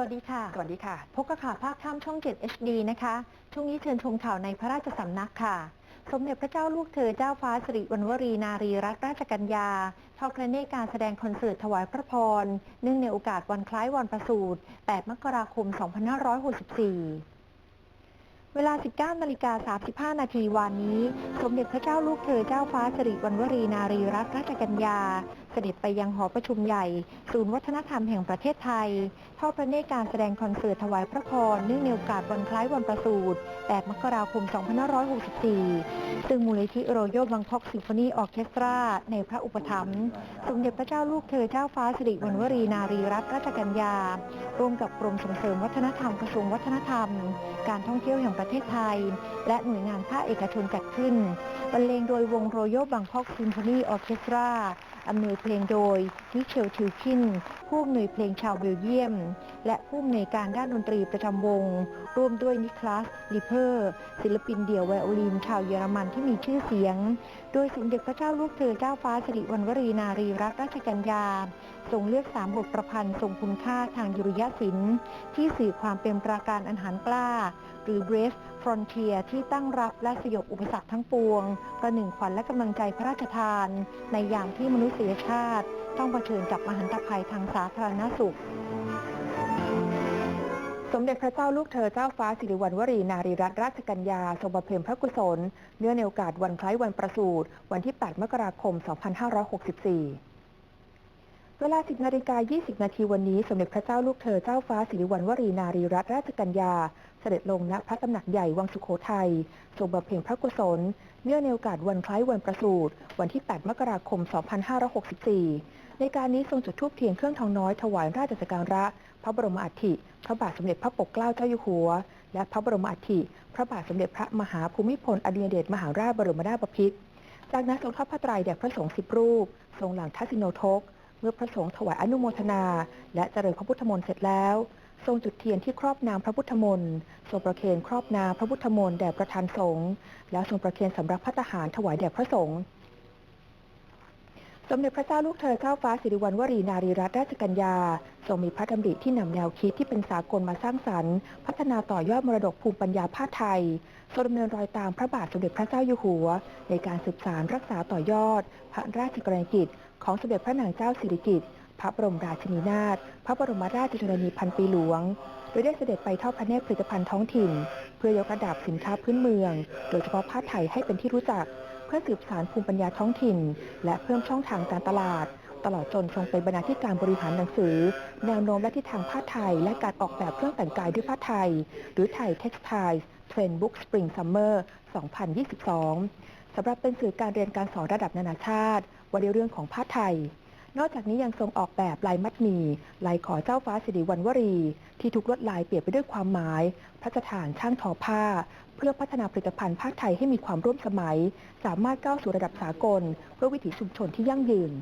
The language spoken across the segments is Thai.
วัสดีค่ะ สวัสดีค่ะ พบกับข่าวภาคค่ำช่อง 7 HD นะคะ ช่วงนี้เชิญชมข่าวในพระราชสำนักค่ะ สมเด็จพระเจ้าลูกเธอเจ้าฟ้าสิริวัณวรีนารีรัตนราชกัญญาทอดพระเนตรการแสดงคอนเสิร์ตถวายพระพร เนื่องในโอกาสวันคล้ายวันประสูติ 8 มกราคม 2564เวลา 19 นาฬิกา 35 นาทีวันนี้ สมเด็จพระเจ้าลูกเธอเจ้าฟ้าสิริวัณวรีนารีรัตนราชกัญญาเสด็จไปยังหอประชุมใหญ่ ศูนย์วัฒนธรรมแห่งประเทศไทยทอดพระเนตรการแสดงคอนเสิร์ตถวายพระพรเนื่องในโอกาสวันคล้ายวันประสูติ8มกราคม 2564 ซึ่งมูลนิธิโรโยบังคอกซิมโฟนีออเคสตรา ในพระอุปถัมภ์สมเด็จพระเจ้าลูกเธอเจ้าฟ้าสิริวัณวรีนารีรัตนราชกัญญา ร่วมกับกรมส่งเสริมวัฒนธรรมกระทรวงวัฒนธรรม การท่องเที่ยวแห่งประเทศไทย และหน่วยงานภาคเอกชนจัดขึ้นบรรเลงโดยวงโรโยบังคอกซิมโฟนีออเคสตราอำนวยเพลงโดยมิเชลทิวคิน ผู้อำนวยเพลงชาวเบลเยียม และผู้อำนวยการด้านดนตรีประจำวง ร่วมด้วยนิคลัสลิเพอร์ ศิลปินเดี่ยวไวโอลินชาวเยอรมันที่มีชื่อเสียง โดยสมเด็จพระเจ้าลูกเธอเจ้าฟ้าสิริวัณวรีนารีรัตนราชกัญญาทรงเลือกสามบทประพันธ์ทรงคุณค่าทางยุริยศิลป์ที่สื่อความเป็นปราการอันหันกล้า หรือ Brave Frontier ที่ตั้งรับและสยบอุปสรรคทั้งปวง ประหนึ่งขวัญและกำลังใจพระราชทาน ในยามที่มนุษยชาติ ต้องเผชิญกับมหันตภัยทางสาธารณสุข สมเด็จพระเจ้าลูกเธอเจ้าฟ้าสิริวัณวรีนารีรัตนราชกัญญาทรงบำเพ็ญพระกุศล เนื่องในโอกาสวันคล้ายวันประสูติวันที่ 8 มกราคม 2564 เวลา 10นาฬิกา20 นาทีวันนี้ สมเด็จพระเจ้าลูกเธอเจ้าฟ้าสิริวัณวรีนารีรัตนราชกัญญา เสด็จลงณพระตำหนักใหญ่วังสุโขทัยทรงบำเพ็ญพระกุศล เนื่องในโอกาสวันคล้ายวันประสูติวันที่ 8 มกราคม 2564 ในการนี้ทรงจุดธูปเทียนเครื่องทองน้อยถวายราชสักการะ พระบรมอัฐิพระบาทสมเด็จพระปกเกล้าเจ้าอยู่หัว และพระบรมอัฐิพระบาทสมเด็จพระมหาภูมิพลอดุลยเดชมหาราชบรมนาถบพิตรจากนั้นทรงทอดพระไตรแด่พระสงฆ์สิบรูป ทรงหลังทัศิโนทก เมื่อพระสงฆ์ถวายอนุโมทนา และเจริญพระพุทธมนต์เสร็จแล้ว ทรงจุดเทียนที่ครอบน้ำพระพุทธมนต์ทรงประเคนครอบน้ำพระพุทธมนต์แด่ประธานสงฆ์แล้วทรงประเคนสำหรับพระทหารถวายแด่พระสงฆ์สมเด็จพระเจ้าลูกเธอเจ้าฟ้าสิริวัณวรีนารีรัตนราชกัญญาทรงมีพระดำริที่นำแนวคิดที่เป็นสากลมาสร้างสรรค์ พัฒนาต่อยอดมรดกภูมิปัญญาผ้าไทยทรงดำเนินรอยตามพระบาทสมเด็จพระเจ้าอยู่หัว ในการสืบสารรักษาต่อยอด พระราชกรณียกิจ ของสมเด็จพระนางเจ้าสิริกิติ์พระบรมราชินีนาถพระบรมราชชนนีพันปีหลวง โดยได้เสด็จไปทอดพระเนตรผลิตภัณฑ์ท้องถิ่น เพื่อยกระดับสินค้าพื้นเมือง โดยเฉพาะผ้าไทยให้เป็นที่รู้จัก เพื่อสืบสารภูมิปัญญาท้องถิ่น และเพิ่มช่องทางการตลาด ตลอดจนทรงเป็นบรรณาธิการบริหารหนังสือ แนวโน้มและทิศทางผ้าไทย และการออกแบบเครื่องแต่งกายด้วยผ้าไทย หรือไทย Textiles Trend Book Spring Summer 2022สำหรับเป็นสื่อการเรียนการสอนระดับนานาชาติ ว่าด้วยเรื่องของผ้าไทย นอกจากนี้ยังทรงออกแบบลายมัดหมี่ลายขอเจ้าฟ้าสิริวัณวรี ที่ทุกลวดลายเปรียบไปด้วยความหมาย พระสถานช่างทอผ้า เพื่อพัฒนาผลิตภัณฑ์ผ้าไทยให้มีความร่วมสมัย สามารถก้าวสู่ระดับสากล เพื่อวิถีชุมชนที่ยั่งยืน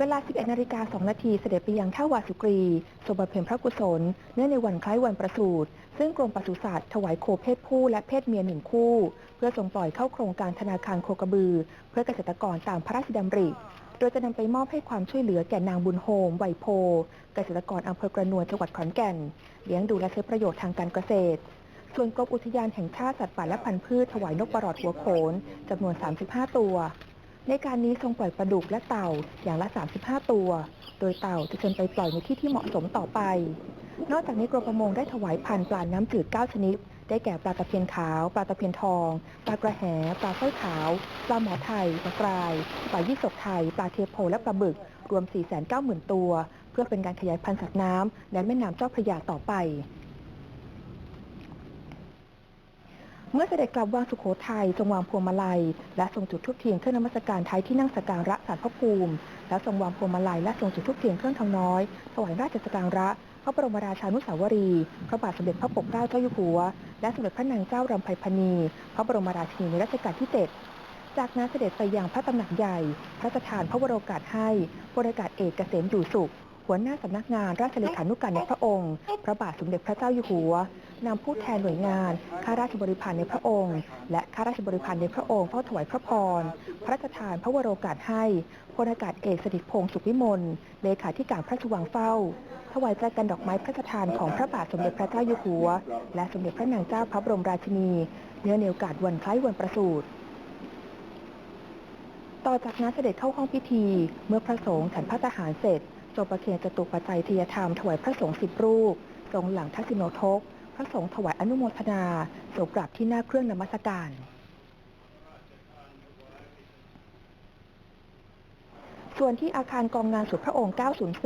เวลา 11นาฬิกา2นาทีเสด็จไปยังท่าวาสุกรีทรงบำเพ็ญพระกุศล เนื่องในวันคล้ายวันประสูติ ซึ่งกรมปศุสัตว์ถวายโคเพศผู้และเพศเมียหนึ่งคู่ เพื่อส่งปล่อยเข้าโครงการธนาคารโคกระบือ เพื่อเกษตรกรตามพระราชดำริ โดยจะนำไปมอบให้ความช่วยเหลือแก่นางบุญโฮมไวยโพ เกษตรกรอำเภอกระนวนจังหวัดขอนแก่น เลี้ยงดูและใช้ประโยชน์ทางการเกษตร ส่วนกรมอุทยานแห่งชาติสัตว์ป่าและพันธุ์พืชถวายนกปลอดหัวโขนจำนวน 35 ตัว ในการนี้ทรงปล่อยปลาดุกและเต่าอย่างละ 35 ตัว โดยเต่าจะเชิญไปปล่อยในที่ที่เหมาะสมต่อไป นอกจากนี้กรมประมงได้ถวายพันธุ์ปลาน้ำจืด 9 ชนิด ได้แก่ปลาตะเพียนขาว ปลาตะเพียนทอง ปลากระแห ปลาสร้อยขาว ปลาหมอไทย ปลากราย ปลายี่สกไทย ปลาเทโพและปลาบึก รวม 490,000 ตัว เพื่อเป็นการขยายพันธุ์สัตว์น้ำในแม่น้ำเจ้าพระยาต่อไป เมื่อเสด็จกลับวังสุโขทัยทรงวางพวงมาลัย และทรงจุดธูปเทียนเครื่องนมัสการไทยที่นั่งสักการะสารพระภูมิ และทรงวางพวงมาลัยและทรงจุดธูปเทียนเครื่องทองน้อยถวายราชสักการะพระบรมราชานุสาวรีย์พระบาทสมเด็จพระปกเกล้าเจ้าอยู่หัว และสมเด็จพระนางเจ้ารำไพพรรณี พระบรมราชินีในรัชกาลที่ 7 จากนั้นเสด็จไปยังพระตำหนักใหญ่ พระราชทานพระวโรกาสให้พลอากาศเอกเกษมอยู่สุข หัวหน้าสำนักงานราชเลขานุการในพระองค์ พระบาทสมเด็จพระเจ้าอยู่หัว นำผู้แทนหน่วยงาน ข้าราชบริพารในพระองค์ และข้าราชบริพารในพระองค์เฝ้าถวายพระพร พระราชทานพระวโรกาสให้พลอากาศเอกสถิตพงษ์สุขวิมล เลขาธิการพระราชวังเฝ้า ถวายแจกันดอกไม้พระราชทานของพระบาทสมเด็จพระเจ้าอยู่หัว และสมเด็จพระนางเจ้าพระบรมราชินี เนื่องในโอกาสวันคล้ายวันประสูติต่อจากนั้นเสด็จเข้าห้องพิธี เมื่อพระสงฆ์ฉันพระทหารเสร็จทรงประเคนจตุปัจจัยทยธรรมถวายพระสงฆ์สิบรูป ทรงหลังทักษิโนทก ระสงฆ์ถวายอนุโมทนาทรงกราบที่หน้าเครื่องนมัสการ ส่วนที่อาคารกองงานสุดพระองค์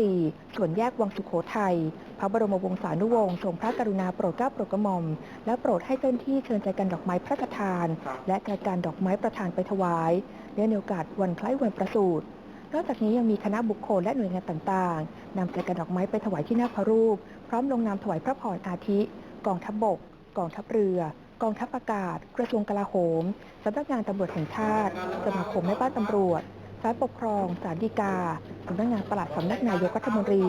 904 ส่วนแยกวังสุโขทัย พระบรมวงศานุวงศ์ทรงพระกรุณาโปรดเกล้าโปรดกระหม่อม และโปรดให้เจ้าหน้าที่เชิญใจกันดอกไม้พระราชทาน และใจการดอกไม้ประทานไปถวายเนื่องในโอกาสวันคล้ายวันประสูตินอกจากนี้ยังมีคณะบุคคลและหน่วยงานต่างๆนำใจกันดอกไม้ไปถวายที่หน้าพระรูป พร้อมลงนามถวายพระพรอาทิ กองทัพบบก กองทัพเรือ กองทัพอากาศ กระทรวงกลาโหมสำนักงานตำรวจแห่งชาติสมาคมแม่บ้านตำรวจศาลปกครองศาลฎีกาสำนักงานปลัดสำนักนายกรัฐมนตรี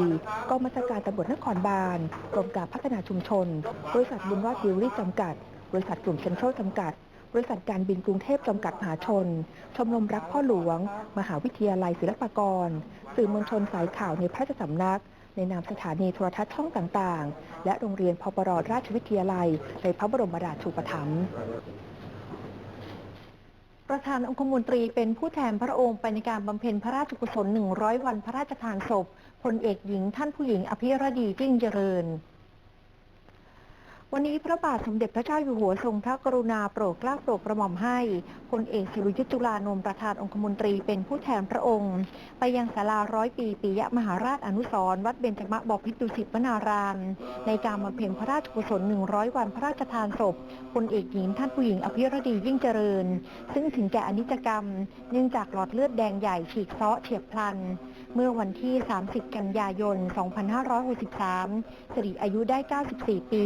กองบัญชาการตำรวจนครบาลกรมการพัฒนาชุมชน บริษัทบุญรอดดิวรี่จำกัด บริษัทกลุ่มเซ็นทรัลจำกัด บริษัทการบินกรุงเทพจำกัดมหาชน ชมรมรักพ่อหลวง มหาวิทยาลัยศิลปากร สื่อมวลชนสายข่าวในพระราชสำนัก ในนามสถานีโทรทัศน์ช่องต่างๆ และโรงเรียนพปรราชวิทยาลัย ในพระบรมราชูปถัมภ์ประธานองคมนตรีเป็นผู้แทนพระองค์ไปในการบำเพ็ญพระราชกุศล 100 วันพระราชทานศพพลเอกหญิงท่านผู้หญิงอภิรดียิ่งเจริญ วันนี้พระบาทสมเด็จพระเจ้าอยู่หัวทรงพระกรุณาโปรดเกล้าโปรดกระหม่อมให้พลเอกสิริยุทธจุลานนท์ประธานองคมนตรีเป็นผู้แทนพระองค์ ไปยังศาลาร้อยปีปิยมหาราชอนุสรณ์วัดเบญจมะบพิตรดุสิตวนาราม ในการบำเพ็ญพระราชกุศล 100 วันพระราชทานศพพลเอกหญิงท่านผู้หญิงอภิรดียิ่งเจริญ ซึ่งถึงแก่อนิจกรรม เนื่องจากหลอดเลือดแดงใหญ่ฉีกเซาะเฉียบพลัน เมื่อวันที่ 30 กันยายน 2563สิริอายุได้ 94 ปี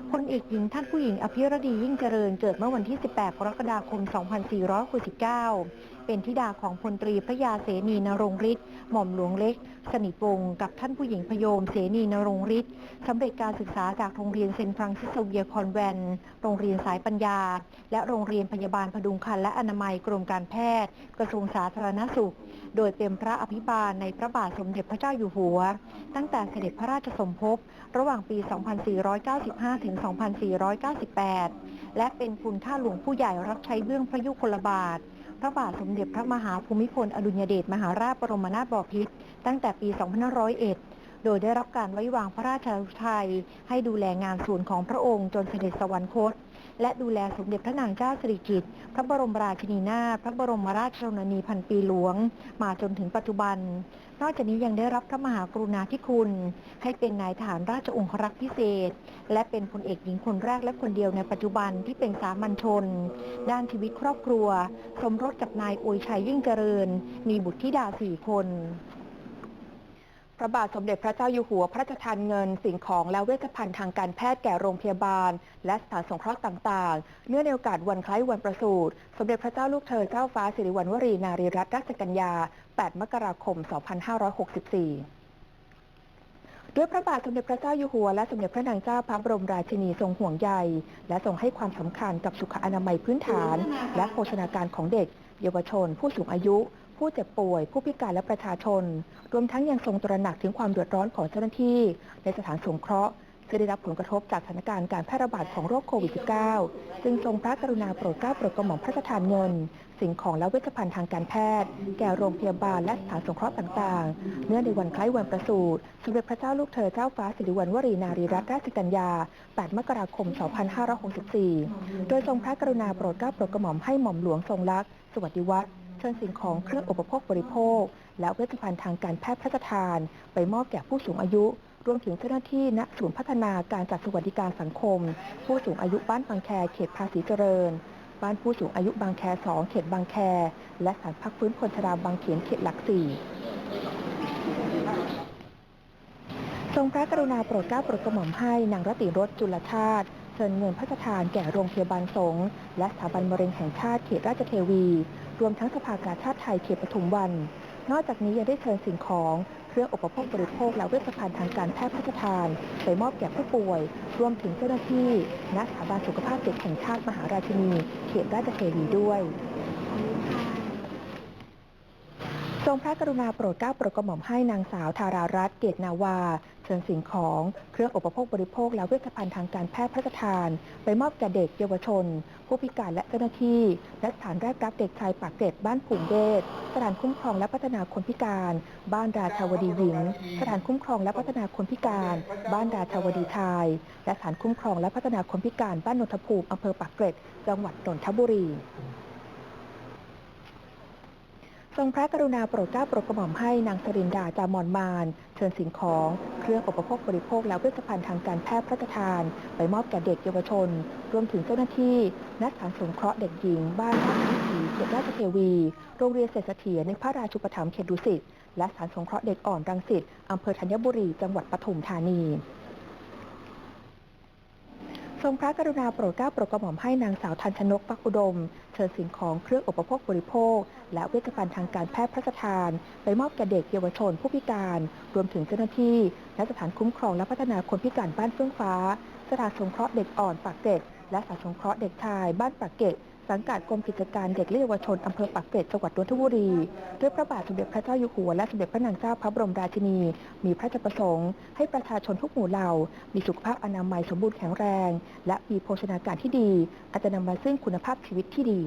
พลเอกหญิงท่านผู้หญิงอภิรดียิ่งเจริญเกิดเมื่อวันที่ 18 กรกฎาคม 2469 เป็นธิดาของพลตรีพระยาเสนีนรงฤทธิ์หม่อมหลวงเล็ก สนิทวงศ์กับท่านผู้หญิงพยมเสนีนรงฤทธิ์สำเร็จการศึกษาจากโรงเรียนเซนฟรังซิสเวียร์คอนแวน โรงเรียนสายปัญญา และโรงเรียนพยาบาลพดุงครรภ์และอนามัยกรมการแพทย์ กระทรวงสาธารณสุข โดยเป็นพระอภิบาลในพระบาทสมเด็จพระเจ้าอยู่หัว ตั้งแต่เสด็จพระราชสมภพระหว่างปี 2495ถึง2498 และเป็นคุณข้าหลวงผู้ใหญ่รับใช้เบื้องพระยุคลบาท พระบาทสมเด็จพระมหาภูมิพลอดุลยเดชมหาราชบรมนาถบพิตรตั้งแต่ปี 2501 โดยได้รับการไว้วางพระราชาทัยให้ดูแลงานส่วนของพระองค์จนเสด็จสวรรคต และดูแลสมเด็จพระนางเจ้าสิริกิติ์พระบรมราชินีนาถพระบรมราชชนนีพันปีหลวง มาจนถึงปัจจุบัน นอกจากนี้ยังได้รับพระมหากรุณาธิคุณ ให้เป็นนายทหารราชองครักษ์พิเศษ และเป็นพลเอกหญิงคนแรกและคนเดียวในปัจจุบันที่เป็นสามัญชน ด้านชีวิตครอบครัว สมรสกับนายอวยชัยยิ่งเจริญ มีบุตรธิดาสี่คน ระบาทสมเด็จพระเจ้าอยู่หัวพระราชทานเงิน สิ่งของและเวชภัณฑ์ทางการแพทย์แก่โรงพยาบาล และสถานสงเคราะห์ต่างๆ เนื่องในโอกาสวันคล้ายวันประสูติสมเด็จพระเจ้าลูกเธอเจ้าฟ้าสิริวัณวรีนารีรัตนราชกัญญา 8 มกราคม 2564ด้วยพระบาทสมเด็จพระเจ้าอยู่หัวและสมเด็จพระนางเจ้าพระบรมราชินีทรงห่วงใย และทรงให้ความสำคัญกับสุขอนามัยพื้นฐาน และโภชนาการของเด็ก เยาวชน ผู้สูงอายุ ผู้เจ็บป่วย ผู้พิการและประชาชน รวมทั้งยังทรงตระหนักถึงความเดือดร้อนของเจ้าหน้าที่ ในสถานสงเคราะห์ที่ได้รับผลกระทบจากสถานการณ์การแพร่ระบาดของโรคโควิด -19 จึงทรงพระกรุณาโปรดเกล้าโปรดกระหม่อมพระราชทานเงิน สิ่งของและเวชภัณฑ์ทางการแพทย์ แก่โรงพยาบาลและสถานสงเคราะห์ต่างๆ เนื่องในวันคล้ายวันประสูติสมเด็จพระเจ้าลูกเธอเจ้าฟ้าสิริวัณวรีนารีรัตนราชกัญญา 8 มกราคม 2564 โดยทรงพระกรุณาโปรดเกล้าโปรดกระหม่อมให้หม่อมหลวงทรงลักษณ์สวัสดิวัฒน์ เชิญสิ่งของเครื่องอุปโภคบริโภค และเวชภัณฑ์ทางการแพทย์พระราชทาน ไปมอบแก่ผู้สูงอายุ รวมถึงเจ้าหน้าที่ณศูนย์พัฒนาการจัดสวัสดิการสังคม ผู้สูงอายุบ้านบางแคเขตภาษีเจริญ บ้านผู้สูงอายุบางแค2เขตบางแค และสานพักฟื้นคนชราบางเขนเขตหลักสี่ทรงพระกรุณาโปรดเกล้าโปรดกระหม่อมให้นางรติรสจุลชาติ ชิญเงินพระราชทานแก่โรงพยาบาลสงฆ์และสถาบันมะเร็งแห่งชาติเขตราชเทวี รวมทั้งสภากาชาติไทยเขตปทุมวัน นอกจากนี้ยังได้เชิญสิ่งของเครื่องอุปโภคบริโภคและเวชภัณฑ์ทางการแพทย์พระราชทานไปมอบแก่ผู้ป่วย รวมถึงเจ้าหน้าที่ณสถาบันสุขภาพเด็กแห่งชาติมหาราชินี เขตราชเทวีด้วย ทรงพระกรุณาโปรดเกล้าโปรดกระหม่อมให้นางสาวธารารัตน์เกตนาวา เชิญสิ่งของ เครื่องอุปโภคบริโภค และเวชภัณฑ์ทางการแพทย์พระราชทาน ไปมอบแก่เด็กเยาวชน ผู้พิการและเจ้าหน้าที่ และสถานแรกรับเด็กชายปากเกร็ดบ้านผุ่งเดชสถานคุ้มครองและพัฒนาคนพิการ บ้านราชาวดีหญิง สถานคุ้มครองและพัฒนาคนพิการ บ้านราชาวดีชาย และสถานคุ้มครองและพัฒนาคนพิการบ้านนนทภูมิอำเภอปากเกร็ด จังหวัดนนทบุรี ทรงพระกรุณาโปรดเกล้าโปรดกระหม่อมให้นางสรินดาจามอนมาน เชิญสิ่งของ เครื่องอุปโภคบริโภคและเวชภัณฑ์ทางการแพทย์พระราชทาน ไปมอบแก่เด็กเยาวชน รวมถึงเจ้าหน้าที่นักสถานสงเคราะห์เด็กหญิง บ้านราชวิถีเขตราชเทวี โรงเรียนเศรษฐเถียรในพระราชูปถัมภ์เขตดุสิตและสถานสงเคราะห์เด็กอ่อนรังสิตอำเภอธัญบุรีจังหวัดปทุมธานี ทรงพระกรุณาโปรดเกล้าโปรดกระหม่อมให้นางสาวทันชนกปักอุดม เชิญสิ่งของเครื่องอุปโภคบริโภค และเวชภัณฑ์ทางการแพทย์พระราชทาน ไปมอบแก่เด็กเยาวชนผู้พิการ รวมถึงเจ้าหน้าที่ และสถานคุ้มครองและพัฒนาคนพิการบ้านเฟื่องฟ้า สถานสงเคราะห์เด็กอ่อนปากเกร็ดและสถานสงเคราะห์เด็กชายบ้านปากเกร็ด สังกัดกรมกิจการเด็กและเยาวชนอำเภอปากเกร็ดจังหวัดนนทบุรีด้วยพระบาทสมเด็จพระเจ้าอยู่หัวและสมเด็จพระนางเจ้าพระบรมราชินี มีพระราชประสงค์ ให้ประชาชนทุกหมู่เหล่า มีสุขภาพอนามัยสมบูรณ์แข็งแรง และมีโภชนาการที่ดีอาจจะนำมาซึ่งคุณภาพชีวิตที่ดี